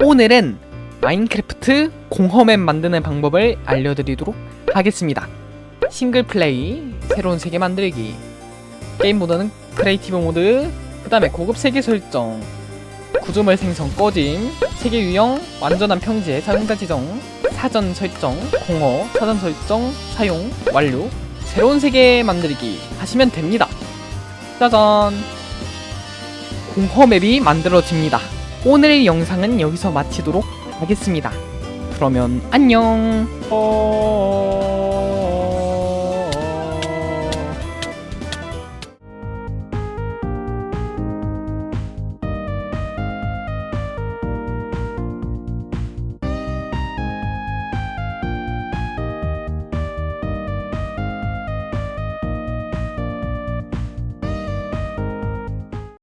오늘은 마인크래프트 공허맵 만드는 방법을 알려드리도록 하겠습니다. 싱글 플레이, 새로운 세계 만들기, 게임 모드는 크리에이티브 모드, 그 다음에 고급 세계 설정, 구조물 생성 꺼짐, 세계 유형, 완전한 평지의 사용자 지정, 사전 설정, 공허, 사전 설정, 사용, 완료, 새로운 세계 만들기 하시면 됩니다. 짜잔! 공허 맵이 만들어집니다. 오늘 영상은 여기서 마치도록 하겠습니다. 그러면 안녕. 어...